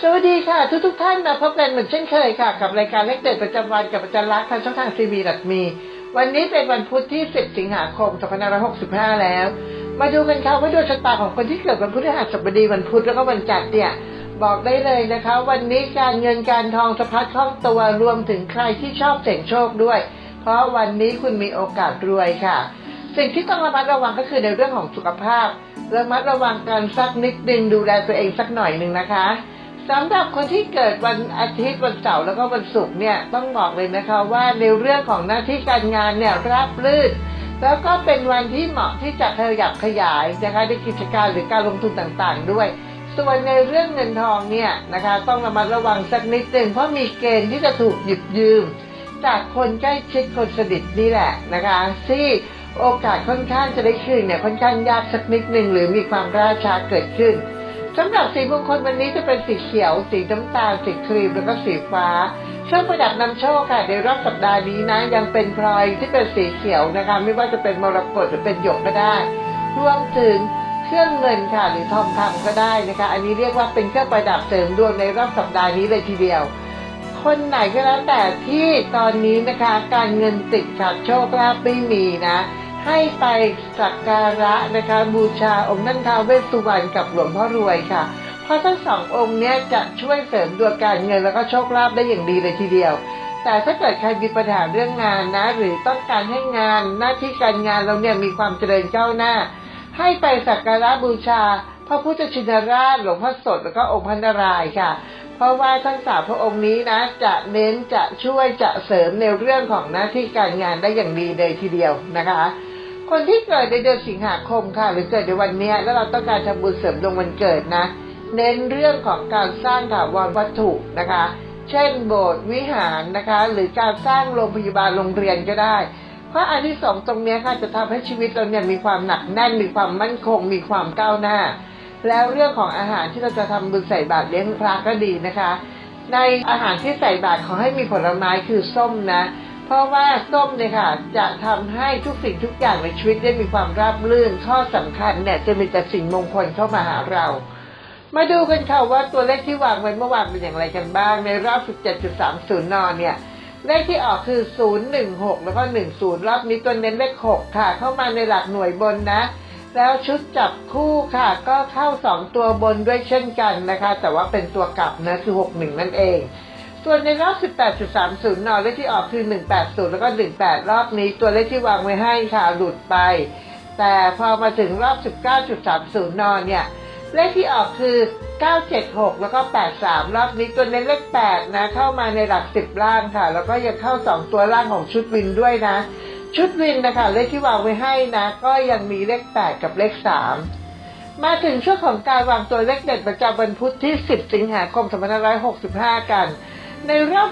สวัสดีค่ะ ทุกทุกท่านมาพบกันเหมือนเช่นเคยค่ะ กับรายการเลขเด็ดประจำวันกับอาจารย์ลักษณ์ทางช่องทางซีบีดัดมี วันนี้เป็นวันพุธที่ 10 สิงหาคม 2565 แล้ว มาดูกันค่ะว่าดวงชะตาของคนที่เกิดวันพฤหัสบดีวันพุธแล้วก็วันจันทร์เนี่ยบอกได้เลยนะคะ วันนี้การเงินการทองสะพัดคล่องตัวรวมถึงใครที่ชอบเสี่ยงโชคด้วย เพราะวันนี้คุณมีโอกาสรวยค่ะ สิ่งที่ต้องระมัดระวังก็คือในเรื่องของสุขภาพระมัดระวังการสักนิดนึงดูแลตัวเองสักหน่อยหนึ่งนะคะ สำหรับคนที่เกิดวันอาทิตย์วันเสาร์แล้วก็วันศุกร์เนี่ยต้องบอกเลยนะคะว่าในเรื่องของหน้าที่การงานเนี่ยราบรื่นแล้วก็เป็นวันที่เหมาะที่จะขยับขยายนะคะในกิจการหรือการลงทุนต่างๆ ด้วย ส่วนในเรื่องเงินทองเนี่ยนะคะต้องระมัดระวังสักนิดหนึ่งเพราะมีเกณฑ์ที่จะถูกหยิบยืม จากคนใกล้ชิดคนสนิทนี่แหละนะคะที่โอกาสค่อนข้างจะได้คืนเนี่ยค่อนข้างยากสักนิดหนึ่งหรือมีความราชาเกิดขึ้น สำหรับสีมงคลวันนี้จะเป็นสีเขียว สีน้ำตาล สีครีม แล้วก็สีฟ้า เครื่องประดับนำโชคค่ะ ในรอบสัปดาห์นี้นะ ยังเป็นพลอยที่เป็นสีเขียวนะคะ ไม่ว่าจะเป็นมรกตหรือเป็นหยกก็ได้ รวมถึงเครื่องเงินค่ะ หรือทองคำก็ได้นะคะ อันนี้เรียกว่าเป็นเครื่องประดับเสริมดวงในรอบสัปดาห์นี้เลยทีเดียว คนไหนก็แล้วแต่ที่ตอนนี้นะคะ การเงินติดขัดโชคลาภไม่มีนะ ให้ไปสักการะนะคะบูชาองค์นั่นท้าวเวสสุวรรณกับหลวงพ่อรวยค่ะ เพราะทั้งสององค์เนี้ยจะช่วยเสริมดวงการเงินแล้วก็โชคลาภได้อย่างดีเลยทีเดียว แต่ถ้าเกิดใครมีปัญหาเรื่องงานนะ หรือต้องการให้งานหน้าที่การงานเราเนี่ยมีความเจริญก้าวหน้า ให้ไปสักการะบูชา พระพุทธชินราชหลวงพ่อสดแล้วก็องค์พระนารายค่ะเพราะว่าทั้งสามพระองค์นี้นะ จะเน้นจะช่วยจะเสริมในเรื่องของหน้าที่การงานได้อย่างดีเลยทีเดียวนะคะ คนที่เกิดในเดือนสิงหาคมค่ะ หรือเกิดในวันนี้แล้วเราต้องการทำบุญเสริมดวงวันเกิดนะ เน้นเรื่องของการสร้างถาวรวัตถุนะคะ เช่นโบสถ์วิหารนะคะ หรือการสร้างโรงพยาบาลโรงเรียนก็ได้ เพราะอันที่สองตรงนี้ค่ะจะทำให้ชีวิตเราเนี่ยมีความหนักแน่นมีความมั่นคง มีความก้าวหน้า แล้วเรื่องของอาหารที่เราจะทำบุญใส่บาตรเลี้ยงพระก็ดีนะคะ ในอาหารที่ใส่บาตรขอให้มีผลไม้คือส้มนะ ราะว่าส้มเนี่ยค่ะ จะทำให้ทุกสิ่งทุกอย่างในชีวิตได้มีความราบรื่น ข้อสำคัญเนี่ยจะมีแต่สิ่งมงคลเข้ามาหาเรา มาดูกันค่ะว่าตัวเลขที่วางไว้เมื่อวานเป็นอย่างไรกันบ้าง ในรอบ 17.30นเนี่ย เลขที่ออกคือ 016 แล้วก็ 10 รอบนี้ตัวเน้นเลข 6 ค่ะ เข้ามาในหลักหน่วยบนนะ แล้วชุดจับคู่ค่ะ ก็เข้า 2 ตัวบนด้วยเช่นกันนะคะ แต่ว่าเป็นตัวกลับนะคือ 61 นั่นเอง ส่วนในรอบ 18.30 นอนเลขที่ออกคือ 180 แล้วก็ 18 รอบนี้ ตัวเลขที่วางไว้ให้ค่ะหลุดไป แต่พอมาถึงรอบ 19.30 นอนเนี่ย เลขที่ออกคือ 976 แล้วก็ 83 รอบนี้ตัวเน้นเลข 8 นะ เข้ามาในหลัก 10 ล่างค่ะ แล้วก็ยังเข้า 2 ตัวล่างของชุดวินด้วยนะ ชุดวินนะคะ เลขที่วางไว้ให้นะ ก็ยังมีเลข 8 กับเลข 3มาถึงช่วงของการวางตัวเลขเด็ดประจำวันพุธที่ 10 สิงหาคม 2565 กัน ในรอบ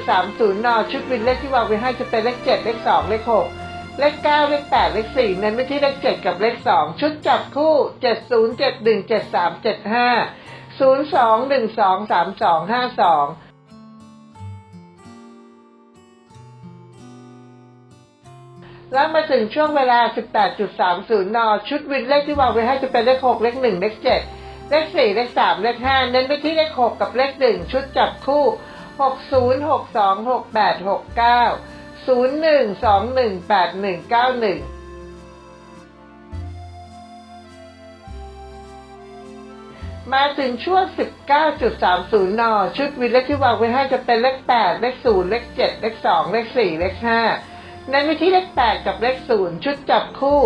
17.30 น ชุดวินเลขที่วางไว้ให้จะเป็นเลข 7 เลข 2 เลข 6 เลข 9 เลข 8 เลข 4 เน้นไปที่เลข 7 กับเลข 2 ชุดจับคู่ 70 71 73 75 02 12 32 52แล้วมาถึงช่วงเวลา 18.30 น ชุดวินเลขที่วางไว้ให้จะเป็นเลข 6 เลข 1 เลข 7 เลข 4 เลข 3 เลข 5 เน้นไปที่เลข 6 กับเลข 1 ชุดจับคู่ 0 62 68 69 01 21 81 91มาถึงช่วง 19.30 น ชุดวินเลขที่วางไว้ให้จะเป็นเลข 8 เลข 0 เลข 7 เลข 2 เลข 4 เลข 5 ในวิธีเลข 8 กับเลข 0 ชุดจับคู่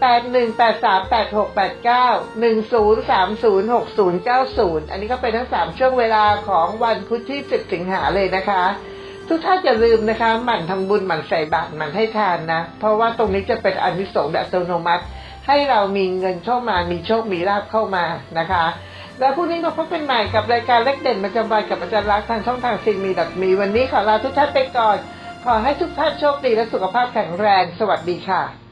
81 83 86 89 10 30 60 90 อันนี้ก็เป็นทั้ง 3 ช่วงเวลาของวันพุธที่ 10 สิงหาเลยนะคะ ทุกท่านอย่าลืมนะคะ หมั่นทำบุญหมั่นใส่บาตรหมั่นให้ทานนะ เพราะว่าตรงนี้จะเป็นอานิสงส์แบบอัตโนมัติ ให้เรามีเงินเข้ามามีโชคมีลาภเข้ามานะคะ แล้วพรุ่งนี้มาพบกันใหม่กับรายการเล็กเด่นประจำวันกับอาจารย์รักทางช่องทางซีมีดักมีวันนี้ขอลาทุกท่านไปก่อน ขอให้ทุกท่านโชคดีและสุขภาพแข็งแรง สวัสดีค่ะ